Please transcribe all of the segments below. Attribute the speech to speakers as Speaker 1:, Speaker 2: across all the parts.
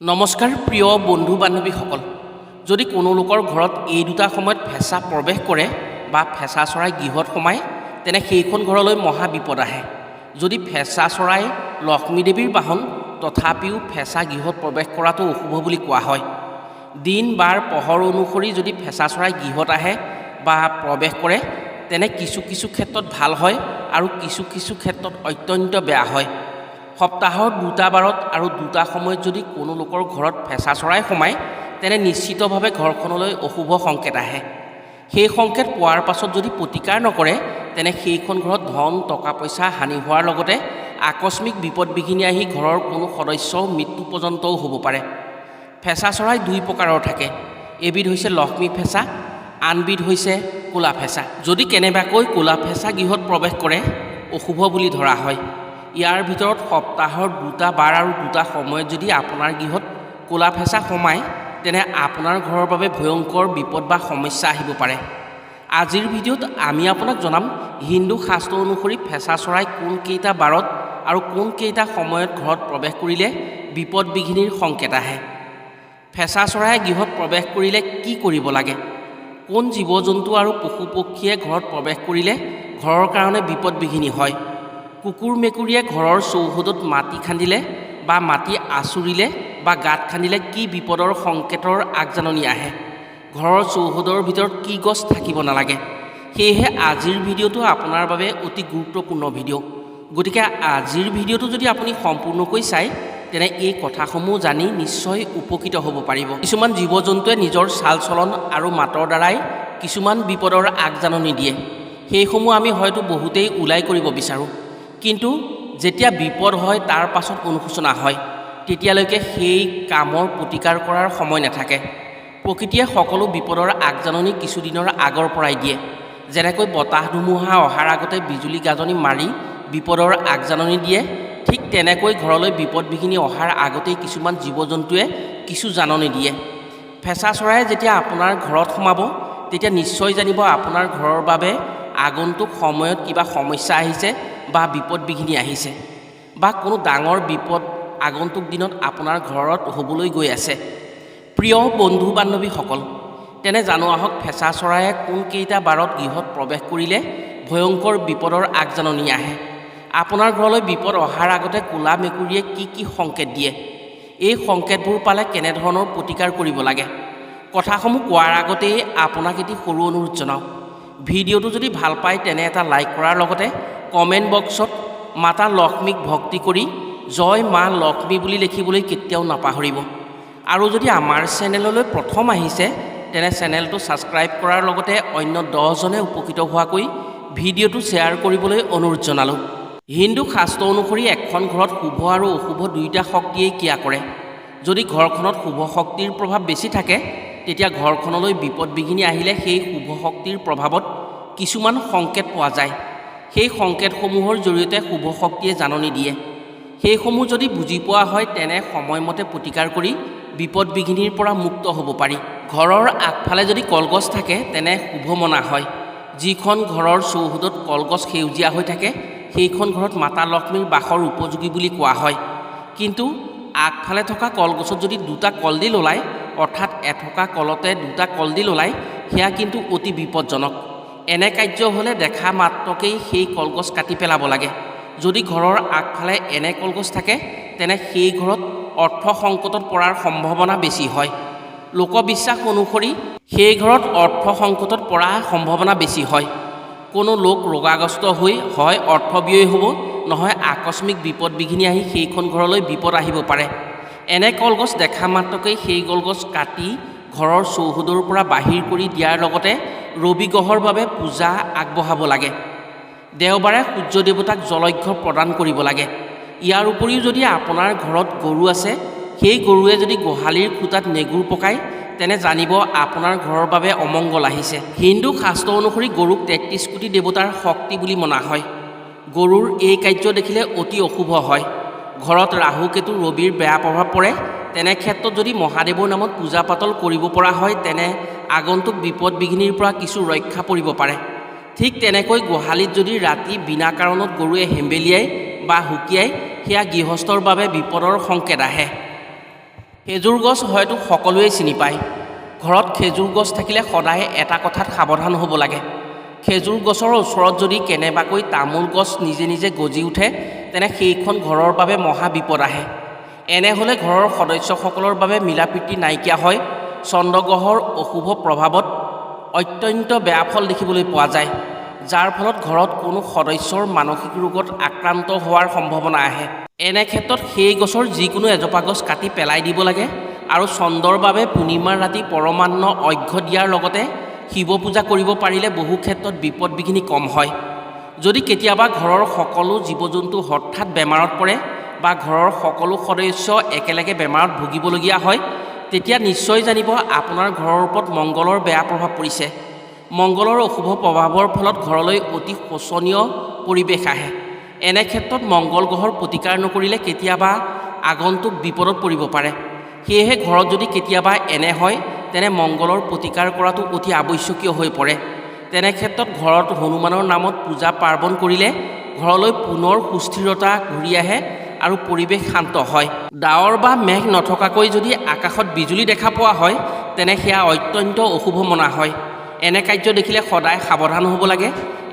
Speaker 1: নমস্কাৰ প্ৰিয় বন্ধু বান্ধৱীসকল যদি কোনো লোকৰ ঘৰত এই দুটা সময়ত ফেঁচা প্ৰৱেশ কৰে বা ফেঁচা চৰাই গৃহত সোমায়, তেনে সেইখন ঘৰলৈ মহা বিপদ আহে। যদি ফেঁচা চৰাই লক্ষ্মী দেৱীৰ বাহন তথাপিও ফেঁচা গৃহত প্ৰৱেশ কৰাটো অশুভ বুলি কোৱা হয়। দিন বাৰ পহৰ অনুসৰি যদি ফেঁচা চৰাই গৃহত আহে বা প্ৰৱেশ কৰে, তেনে কিছু কিছু ক্ষেত্ৰত ভালো হয় আৰু কিছু কিছু ক্ষেত্ৰত অত্যন্ত বেয়া হয়। সপ্তাহৰ দুটা বাৰত আৰু দুটা সময়ত যদি কোনো লোকৰ ঘৰত ফেঁচা চৰাই সোমায়, তেনে নিশ্চিতভাৱে ঘৰখনলৈ অশুভ সংকেত আহে। সেই সংকেত পোৱাৰ পাছত যদি প্ৰতিকাৰ নকৰে, তেনে সেইখন ঘৰত ধন টকা পইচা হানি হোৱাৰ লগতে আকস্মিক বিপদ বিঘিনি আহি ঘৰৰ কোনো সদস্যৰ মৃত্যু পৰ্যন্তও হ'ব পাৰে। ফেঁচা চৰাই দুই প্ৰকাৰৰ থাকে। এবিধ হৈছে লক্ষ্মী ফেঁচা, আনবিধ হৈছে ক'লা ফেঁচা। যদি কেনেবাকৈ ক'লা ফেঁচা গৃহত প্ৰৱেশ কৰে, অশুভ বুলি ধৰা হয়। ইয়াৰ ভিতৰত সপ্তাহৰ দুটা বাৰ আৰু দুটা সময়ত যদি আপোনাৰ গৃহত ক'লা ফেঁচা সোমায় তেনে আপোনাৰ ঘৰৰ বাবে ভয়ংকৰ বিপদ বা সমস্যা আহিব পাৰে। আজিৰ ভিডিঅ'ত আমি আপোনাক জনাম হিন্দু শাস্ত্ৰ অনুসৰি ফেঁচা চৰাই কোনকেইটা বাৰত আৰু কোনকেইটা সময়ত ঘৰত প্ৰৱেশ কৰিলে বিপদ বিঘিনিৰ সংকেত আহে। ফেঁচা চৰাই গৃহত প্ৰৱেশ কৰিলে কি কৰিব লাগে? কোন জীৱ জন্তু আৰু পশু পক্ষীয়ে ঘৰত প্ৰৱেশ কৰিলে ঘৰৰ কাৰণে বিপদ বিঘিনি হয়? কুকুৰ মেকুৰীয়ে ঘৰৰ চৌহদত মাটি খান্দিলে বা মাটি আঁচুৰিলে বা গাঁত খান্দিলে কি বিপদৰ সংকেতৰ আগজাননী আহে? ঘৰৰ চৌহদৰ ভিতৰত কি গছ থাকিব নালাগে? সেয়েহে আজিৰ ভিডিঅ'টো আপোনাৰ বাবে অতি গুৰুত্বপূৰ্ণ ভিডিঅ' গতিকে আজিৰ ভিডিঅ'টো যদি আপুনি সম্পূৰ্ণকৈ চায়, তেনে এই কথাসমূহ জানি নিশ্চয় উপকৃত হ'ব পাৰিব। কিছুমান জীৱ জন্তুৱে নিজৰ চাল চলন আৰু মাতৰ দ্বাৰাই কিছুমান বিপদৰ আগজাননী দিয়ে। সেইসমূহ আমি হয়তো বহুতেই ওলাই কৰিব বিচাৰোঁ। কিন্তু যেতিয়া বিপদ হয়, তাৰ পাছত অনুশোচনা হয়। তেতিয়ালৈকে সেই কামৰ প্ৰতিকাৰ কৰাৰ সময় নাথাকে। প্ৰকৃতিয়ে সকলো বিপদৰ আগজাননী কিছুদিনৰ আগৰ পৰাই দিয়ে। যেনেকৈ বতাহ ধুমুহা অহাৰ আগতে বিজুলী গাজনি মাৰি বিপদৰ আগজাননী দিয়ে, ঠিক তেনেকৈ ঘৰলৈ বিপদ বিঘিনি অহাৰ আগতেই কিছুমান জীৱ জন্তুৱে কিছু জাননী দিয়ে। ফেঁচা চৰাই যেতিয়া আপোনাৰ ঘৰত সোমাব, তেতিয়া নিশ্চয় জানিব আপোনাৰ ঘৰৰ বাবে আগন্তুক সময়ত কিবা সমস্যা আহিছে বা বিপদ বিঘিনি আহিছে বা কোনো ডাঙৰ বিপদ আগন্তুক দিনত আপোনাৰ ঘৰত হ'বলৈ গৈ আছে। প্ৰিয় বন্ধু বান্ধৱীসকল, তেনে জানো আহক ফেঁচা চৰায়ে কোনকেইটা বাৰত গৃহত প্ৰৱেশ কৰিলে ভয়ংকৰ বিপদৰ আগজাননী আহে। আপোনাৰ ঘৰলৈ বিপদ অহাৰ আগতে ক'লা মেকুৰীয়ে কি কি সংকেত দিয়ে? এই সংকেতবোৰ পালে কেনেধৰণৰ প্ৰতিকাৰ কৰিব লাগে? কথাসমূহ কোৱাৰ আগতেই আপোনাক এটি সৰু অনুৰোধ জনাওঁ। ভিডিঅ'টো যদি ভালো পায়, তেনে এটা লাইক কৰাৰ লগতে কমেণ্ট বক্সত মাতা লক্ষ্মীক ভক্তি কৰি জয় মা লক্ষ্মী বুলি লিখিবলৈ কেতিয়াও নাপাহৰিব। আৰু যদি আমাৰ চেনেললৈ প্ৰথম আহিছে, তেনে চেনেলটো ছাবস্ক্ৰাইব কৰাৰ লগতে অন্য দহজনে উপকৃত হোৱাকৈ ভিডিঅ'টো শ্বেয়াৰ কৰিবলৈ অনুৰোধ জনালোঁ। হিন্দু শাস্ত্ৰ অনুসৰি এখন ঘৰত শুভ আৰু অশুভ দুয়োটা শক্তিয়েই ক্ৰিয়া কৰে। যদি ঘৰখনত শুভ শক্তিৰ প্ৰভাৱ বেছি থাকে, তেতিয়া ঘৰখনলৈ বিপদ বিঘিনি আহিলে সেই শুভ শক্তিৰ প্ৰভাৱত কিছুমান সংকেত পোৱা যায়। সেই সংকেতসমূহৰ জৰিয়তে শুভ শক্তিয়ে জাননী দিয়ে। সেইসমূহ যদি বুজি পোৱা হয়, তেনে সময়মতে প্ৰতিকাৰ কৰি বিপদ বিঘিনিৰ পৰা মুক্ত হ'ব পাৰি। ঘৰৰ আগফালে যদি কলগছ থাকে, তেনে শুভ মনা হয়। যিখন ঘৰৰ চৌহদত কলগছ সেউজীয়া হৈ থাকে, সেইখন ঘৰত মাতা লক্ষ্মীৰ বাসৰ উপযোগী বুলি কোৱা হয়। কিন্তু আগফালে থকা কলগছত যদি দুটা কলডিল ওলায়, অৰ্থাৎ এথকা কলতে দুটা কলডিল ওলায়, সেয়া কিন্তু অতি বিপদজনক। এনে কাৰ্য হ'লে দেখা মাত্ৰকেই সেই কলগছ কাটি পেলাব লাগে। যদি ঘৰৰ আগফালে এনে কলগছ থাকে, তেনে সেই ঘৰত অৰ্থ সংকটত পৰাৰ সম্ভাৱনা বেছি হয়। লোকবিশ্বাস অনুসৰি, সেই ঘৰত অৰ্থ সংকটত পৰাৰ সম্ভাৱনা বেছি হয়। কোনো লোক ৰোগাগ্ৰস্ত হৈ হয় অৰ্থব্যয় হ'ব, নহয় আকস্মিক বিপদ বিঘিনি আহি সেইখন ঘৰলৈ বিপদ আহিব পাৰে। এনে কলগছ দেখা মাত্ৰকেই সেই কলগছ কাটি ঘৰৰ চৌহদৰ পৰা বাহিৰ কৰি দিয়াৰ লগতে ৰবি গ্ৰহৰ বাবে পূজা আগবঢ়াব লাগে। দেওবাৰে সূৰ্য দেৱতাক জলঘ্য প্ৰদান কৰিব লাগে। ইয়াৰ উপৰিও যদি আপোনাৰ ঘৰত গৰু আছে, সেই গৰুৱে যদি গোহালিৰ খুটাত নেগুৰ পকায়, তেনে জানিব আপোনাৰ ঘৰৰ বাবে অমংগল আহিছে। হিন্দু শাস্ত্ৰ অনুসৰি গৰুক তেত্ৰিছ কোটি দেৱতাৰ শক্তি বুলি মনা হয়। গৰুৰ এই কাৰ্য দেখিলে অতি অশুভ হয়। ঘৰত ৰাহু কেতু ৰবিৰ বেয়া প্ৰভাৱ পৰে, তেনে ক্ষেত্ৰত যদি মহাদেৱৰ নামত পূজা পাতল কৰিব পৰা হয়, তেনে আগন্তুক বিপদ বিঘিনিৰ পৰা কিছু ৰক্ষা পৰিব পাৰে। ঠিক তেনেকৈ গোহালিত যদি ৰাতি বিনা কাৰণত গৰুৱে হেম্বেলিয়াই বা হুকিয়াই সেয়া গৃহস্থৰ বাবে বিপদৰ সংকেত আহে। খেজুৰ গছ হয়তো সকলোৱে চিনি পায়। ঘৰত খেজুৰ গছ থাকিলে সদায় এটা কথাত সাৱধান হ'ব লাগে। খেজুৰ গছৰ ওচৰত যদি কেনেবাকৈ তামোল গছ নিজে নিজে গজি উঠে, তেনে সেইখন ঘৰৰ বাবে মহা বিপদ আহে। এনে হ'লে ঘৰৰ সদস্যসকলৰ বাবে মিলাপ্ৰীতি নাইকিয়া হয়। চন্দ্ৰগ্ৰহৰ অশুভ প্ৰভাৱত অত্যন্ত বেয়া ফল দেখিবলৈ পোৱা যায়, যাৰ ফলত ঘৰত কোনো সদস্যৰ মানসিক ৰোগত আক্ৰান্ত হোৱাৰ সম্ভাৱনা আহে। এনে ক্ষেত্ৰত সেই গছৰ যিকোনো এজোপা গছ কাটি পেলাই দিব লাগে আৰু চন্দ্ৰৰ বাবে পূৰ্ণিমাৰ ৰাতি পৰমান্ন অৰ্ঘ্য দিয়াৰ লগতে শিৱ পূজা কৰিব পাৰিলে বহু ক্ষেত্ৰত বিপদ বিঘিনি কম হয়। যদি কেতিয়াবা ঘৰৰ সকলো জীৱ জন্তু হঠাৎ বেমাৰত পৰে বা ঘৰৰ সকলো সদস্য একেলগে বেমাৰত ভুগিবলগীয়া হয় তেতিয়া নিশ্চয় জানিব আপোনাৰ ঘৰৰ ওপৰত মংগলৰ বেয়া প্ৰভাৱ পৰিছে। মংগলৰ অশুভ প্ৰভাৱৰ ফলত ঘৰলৈ অতি শোচনীয় পৰিৱেশ আহে। এনে ক্ষেত্ৰত মংগল গ্ৰহৰ প্ৰতিকাৰ নকৰিলে কেতিয়াবা আগন্তুক বিপদত পৰিব পাৰে। সেয়েহে ঘৰত যদি কেতিয়াবা এনে হয়, তেনে মংগলৰ প্ৰতিকাৰ কৰাটো অতি আৱশ্যকীয় হৈ পৰে। তেনে ক্ষেত্ৰত ঘৰত হনুমানৰ নামত পূজা পাৰ্বণ কৰিলে ঘৰলৈ পুনৰ সুস্থিৰতা ঘূৰি আহে আৰু পৰিৱেশ শান্ত হয়। ডাৱৰ বা মেঘ নথকাকৈ যদি আকাশত বিজুলী দেখা পোৱা হয়, তেনে সেয়া অত্যন্ত অশুভ মনা হয়। এনে কাৰ্য দেখিলে সদায় সাৱধান হ'ব লাগে।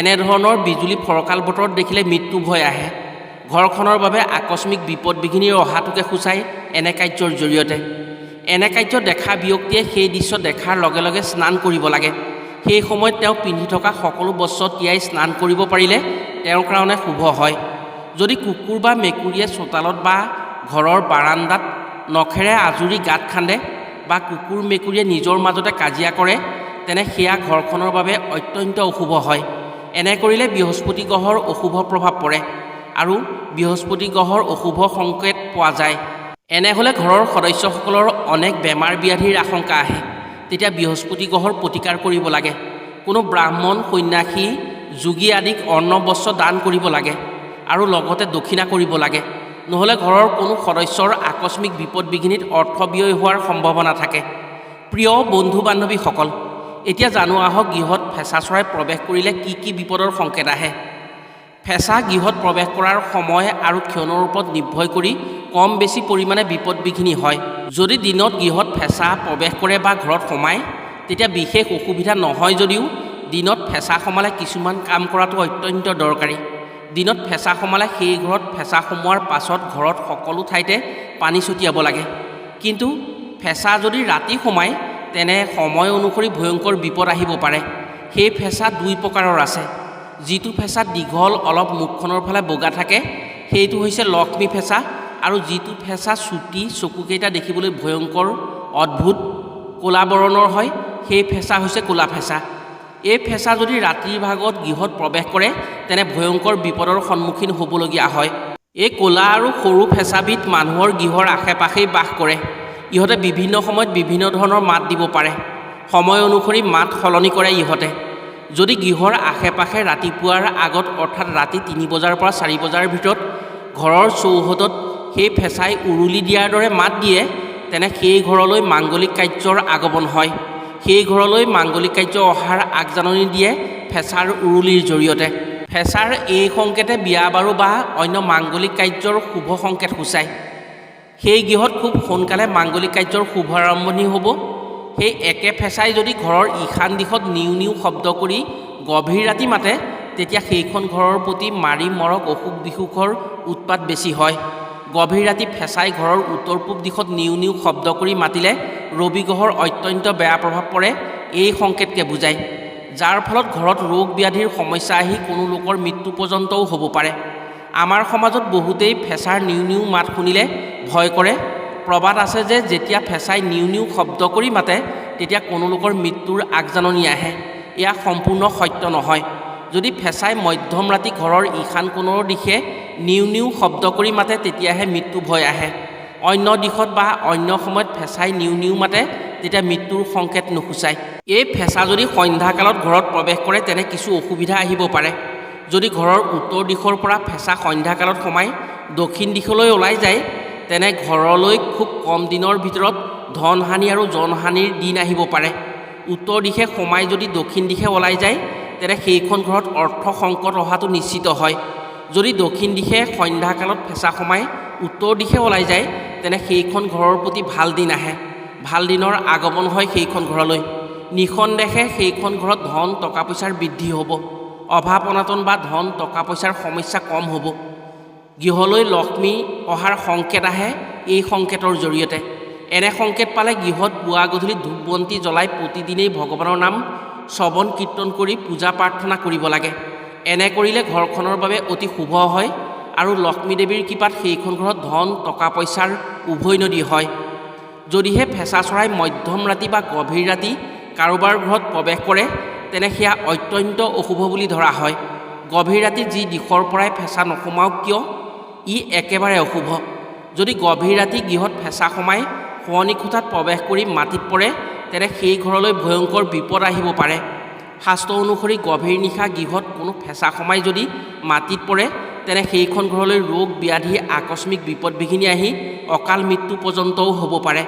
Speaker 1: এনেধৰণৰ বিজুলী ফৰকাল বতৰত দেখিলে মৃত্যু ভয় আহে। ঘৰখনৰ বাবে আকস্মিক বিপদ বিঘিনিৰ অহাটোকে সূচায় এনে কাৰ্যৰ জৰিয়তে। এনে কাৰ্য দেখা ব্যক্তিয়ে সেই দৃশ্য দেখাৰ লগে লগে স্নান কৰিব লাগে। সেই সময়ত তেওঁ পিন্ধি থকা সকলো বস্ত্ৰ তিয়াই স্নান কৰিব পাৰিলে তেওঁৰ কাৰণে শুভ হয়। যদি কুকুৰ বা মেকুৰীয়ে চোতালত বা ঘৰৰ বাৰান্দাত নখেৰে আজুৰি গাঁত খান্দে বা কুকুৰ মেকুৰীয়ে নিজৰ মাজতে কাজিয়া কৰে, তেনে সেয়া ঘৰখনৰ বাবে অত্যন্ত অশুভ হয়। এনে কৰিলে বৃহস্পতি গ্ৰহৰ অশুভ প্ৰভাৱ পৰে আৰু বৃহস্পতি গ্ৰহৰ অশুভ সংকেত পোৱা যায়। এনে হ'লে ঘৰৰ সদস্যসকলৰ অনেক বেমাৰ ব্যাধিৰ আশংকা আহে। তেতিয়া বৃহস্পতি গ্ৰহৰ প্ৰতিকাৰ কৰিব লাগে। কোনো ব্ৰাহ্মণ সন্যাসী যোগী আদিক অন্ন বস্ত্ৰ দান কৰিব লাগে। আৰু লগতে দক্ষিণা কৰিব লাগে। নহ'লে ঘৰৰ কোনো সদস্যৰ আকস্মিক বিপদ বিঘিনিত অৰ্থ ব্যয় হোৱাৰ সম্ভাৱনা থাকে। প্ৰিয় বন্ধু বান্ধৱীসকল এতিয়া জানো আহক গৃহত ফেঁচা চৰাই প্ৰৱেশ কৰিলে কি কি বিপদৰ সংকেত আহে। ফেঁচা গৃহত প্ৰৱেশ কৰাৰ সময় আৰু ক্ষণৰ ওপৰত নিৰ্ভৰ কৰি কম বেছি পৰিমাণে বিপদ বিঘিনি হয়। যদি দিনত গৃহত ফেঁচা প্ৰৱেশ কৰে বা ঘৰত সোমায়, তেতিয়া বিশেষ অসুবিধা নহয় যদিও দিনত ফেঁচা সোমালে কিছুমান কাম কৰাটো অত্যন্ত দৰকাৰী। দিনত ফেঁচা সোমালে সেই ঘৰত ফেঁচা সোমোৱাৰ পাছত ঘৰত সকলো ঠাইতে পানী ছটিয়াব লাগে। কিন্তু ফেঁচা যদি ৰাতি সোমায়, তেনে সময় অনুসৰি ভয়ংকৰ বিপদ আহিব পাৰে। সেই ফেঁচা দুই প্ৰকাৰৰ আছে। যিটো ফেঁচা দীঘল, অলপ মুখখনৰ ফালে বগা থাকে, সেইটো হৈছে লক্ষ্মী ফেঁচা আৰু যিটো ফেঁচা চুটি চকুকেইটা দেখিবলৈ ভয়ংকৰ, অদ্ভুত ক'লা বৰণৰ হয়, সেই ফেঁচা হৈছে ক'লা ফেঁচা। এই ফেঁচা যদি ৰাতিৰ ভাগত গৃহত প্ৰৱেশ কৰে, তেনে ভয়ংকৰ বিপদৰ সন্মুখীন হ'বলগীয়া হয়। এই ক'লা আৰু সৰু ফেঁচাবিধ মানুহৰ গৃহৰ আশে পাশেই বাস কৰে। ইহঁতে বিভিন্ন সময়ত বিভিন্ন ধৰণৰ মাত দিব পাৰে। সময় অনুসৰি মাত সলনি কৰে ইহঁতে। যদি গৃহৰ আশে পাশে ৰাতিপুৱাৰ আগত, অৰ্থাৎ ৰাতি তিনি বজাৰ পৰা চাৰি বজাৰ ভিতৰত ঘৰৰ চৌহদত সেই ফেঁচাই উৰুলি দিয়াৰ দৰে মাত দিয়ে, তেনে সেই ঘৰলৈ মাংগলিক কাৰ্যৰ আগমন হয়। সেই ঘৰলৈ মাংগলিক কাৰ্য অহাৰ আগজাননী দিয়ে ফেঁচাৰ উৰুলিৰ জৰিয়তে। ফেঁচাৰ এই সংকেতে বিয়া বাৰু বা অন্য মাংগলিক কাৰ্যৰ শুভ সংকেত সূচায়। সেই গৃহত খুব সোনকালে মাংগলিক কাৰ্যৰ শুভ আৰম্ভণি হ'ব। সেই একে ফেঁচাই যদি ঘৰৰ ইশান দিশত নিউ নিউ শব্দ কৰি গভীৰ ৰাতি মাতে, তেতিয়া সেইখন ঘৰৰ প্ৰতি মাৰি মৰক অসুখ বিসুখৰ উৎপাত বেছি হয়। গভীৰ ৰাতি ফেঁচাই ঘৰৰ উত্তৰ পূব দিশত নিউ নিউ শব্দ কৰি মাতিলে ৰবি গ্ৰহৰ অত্যন্ত বেয়া প্ৰভাৱ পৰে, এই সংকেতকে বুজায়। যাৰ ফলত ঘৰত ৰোগ ব্যাধিৰ সমস্যা আহি কোনো লোকৰ মৃত্যু পৰ্যন্তও হ'ব পাৰে। আমাৰ সমাজত বহুতেই ফেঁচাৰ নিউ নিউ মাত শুনিলে ভয় কৰে। প্ৰবাদ আছে যে যেতিয়া ফেঁচাই নিউ নিউ শব্দ কৰি মাতে, তেতিয়া কোনো লোকৰ মৃত্যুৰ আগজাননী আহে। এয়া সম্পূৰ্ণ সত্য নহয়। যদি ফেঁচাই মধ্যম ৰাতি ঘৰৰ ঈশান কোণৰ দিশে নিউ নিউ শব্দ কৰি মাতে, তেতিয়াহে মৃত্যু ভয় আহে। অন্য দিশত বা অন্য সময়ত ফেঁচাই নিউ নিউ মাতে তেতিয়া মৃত্যুৰ সংকেত নুসূচায় এই ফেঁচা যদি সন্ধ্যাকালত ঘৰত প্ৰৱেশ কৰে, তেনে কিছু অসুবিধা আহিব পাৰে। যদি ঘৰৰ উত্তৰ দিশৰ পৰা ফেঁচা সন্ধ্যাকালত সোমাই দক্ষিণ দিশলৈ ওলাই যায়, তেনে ঘৰলৈ খুব কম দিনৰ ভিতৰত ধন হানি আৰু জনহানিৰ দিন আহিব পাৰে। উত্তৰ দিশে সোমাই যদি দক্ষিণ দিশে ওলাই যায়, তেনে সেইখন ঘৰত অৰ্থ সংকট অহাটো নিশ্চিত হয়। যদি দক্ষিণ দিশে সন্ধ্যাকালত ফেঁচা সোমাই উত্তৰ দিশে ওলাই যায় তেনে সেইখন ঘৰৰ প্ৰতি ভালো দিন আহে। ভালো দিনৰ আগমন হয় সেইখন ঘৰলৈ। নিঃসন্দেহে সেইখন ঘৰত ধন টকা পইচাৰ বৃদ্ধি হ'ব। অভাৱ অনাটন বা ধন টকা পইচাৰ সমস্যা কম হ'ব। গৃহলৈ লক্ষ্মী অহাৰ সংকেত আহে এই সংকেতৰ জৰিয়তে। এনে সংকেত পালে গৃহত পুৱা গধূলি ধূপ বন্তি জ্বলাই প্ৰতিদিনেই ভগৱানৰ নাম শ্ৰৱণ কীৰ্তন কৰি পূজা প্ৰাৰ্থনা কৰিব লাগে। এনে কৰিলে ঘৰখনৰ বাবে অতি শুভ হয় আৰু লক্ষ্মী দেৱীৰ কৃপাত সেইখন ঘৰত ধন টকা পইচাৰ উভৈ নদী হয়। যদিহে ফেঁচা চৰাই মধ্যম ৰাতি বা গভীৰ ৰাতি কাৰোবাৰ ঘৰত প্ৰৱেশ কৰে, তেনে সেয়া অত্যন্ত অশুভ বুলি ধৰা হয়। গভীৰ ৰাতি যি দিশৰ পৰাই ফেঁচা নোসোমাওক কিয়? ই একেবাৰে অশুভ। যদি গভীৰ ৰাতি গৃহত ফেঁচা সোমাই শোৱনি কোঠাত প্ৰৱেশ কৰি মাটিত পৰে, তেনে সেই ঘৰলৈ ভয়ংকৰ বিপদ আহিব পাৰে। শাস্ত্ৰ অনুসৰি গভীৰ নিশা গৃহত কোনো ফেঁচা সোমাই যদি মাটিত পৰে তেনে সেইখন ঘৰলৈ ৰোগ ব্যাধি আকস্মিক বিপদ বিঘিনি আহি অকাল মৃত্যু পৰ্যন্তও হ'ব পাৰে।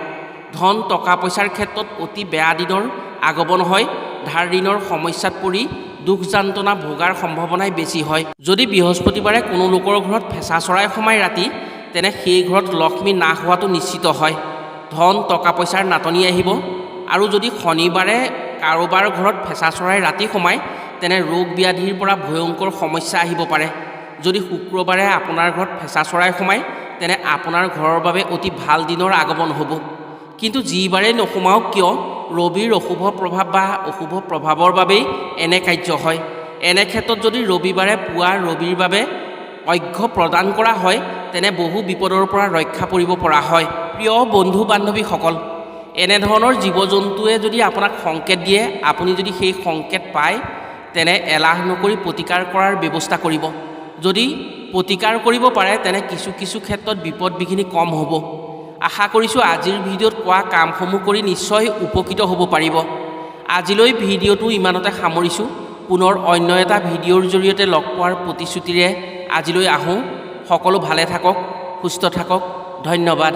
Speaker 1: ধন, টকা পইচাৰ ক্ষেত্ৰত অতি বেয়া দিনৰ আগমন হয়। ধাৰ ঋণৰ সমস্যাত পৰি দুখ যান্ত্ৰণা ভোগাৰ সম্ভাৱনাই বেছি হয়। যদি বৃহস্পতিবাৰে কোনো লোকৰ ঘৰত ফেঁচা চৰাই সোমাই ৰাতি, তেনে সেই ঘৰত লক্ষ্মী নাশ হোৱাটো নিশ্চিত হয়। ধন, টকা পইচাৰ নাটনি আহিব। আৰু যদি শনিবাৰে কাৰোবাৰ ঘৰত ফেঁচা চৰাই ৰাতি সোমায়, তেনে ৰোগ ব্যাধিৰ পৰা ভয়ংকৰ সমস্যা আহিব পাৰে। যদি শুক্ৰবাৰে আপোনাৰ ঘৰত ফেঁচা চৰাই সোমায়, তেনে আপোনাৰ ঘৰৰ বাবে অতি ভালো দিনৰ আগমন হ'ব। কিন্তু যিবাৰেই নোসোমাওক কিয়, ৰবিৰ অশুভ প্ৰভাৱ বা অশুভ প্ৰভাৱৰ বাবেই এনে কাৰ্য হয়। এনে ক্ষেত্ৰত যদি ৰবিবাৰে পুৱা ৰবিৰ বাবে অৰ্ঘ্য প্ৰদান কৰা হয়, তেনে বহু বিপদৰ পৰা ৰক্ষা পৰিব পৰা হয়। প্ৰিয় বন্ধু বান্ধৱীসকল এনেধৰণৰ জীৱ জন্তুৱে যদি আপোনাক সংকেত দিয়ে, আপুনি যদি সেই সংকেত পায়, তেনে এলাহ নকৰি প্ৰতিকাৰ কৰাৰ ব্যৱস্থা কৰিব। যদি প্ৰতিকাৰ কৰিব পাৰে, তেনে কিছু কিছু ক্ষেত্ৰত বিপদ বিঘিনি কম হ'ব। আশা কৰিছোঁ আজিৰ ভিডিঅ'ত কোৱা কামসমূহ কৰি নিশ্চয় উপকৃত হ'ব পাৰিব। আজিলৈ ভিডিঅ'টো ইমানতে সামৰিছোঁ। পুনৰ অন্য এটা ভিডিঅ'ৰ জৰিয়তে লগ পোৱাৰ প্ৰতিশ্ৰুতিৰে আজিলৈ আহোঁ। সকলো ভালে থাকক, সুস্থ থাকক। ধন্যবাদ।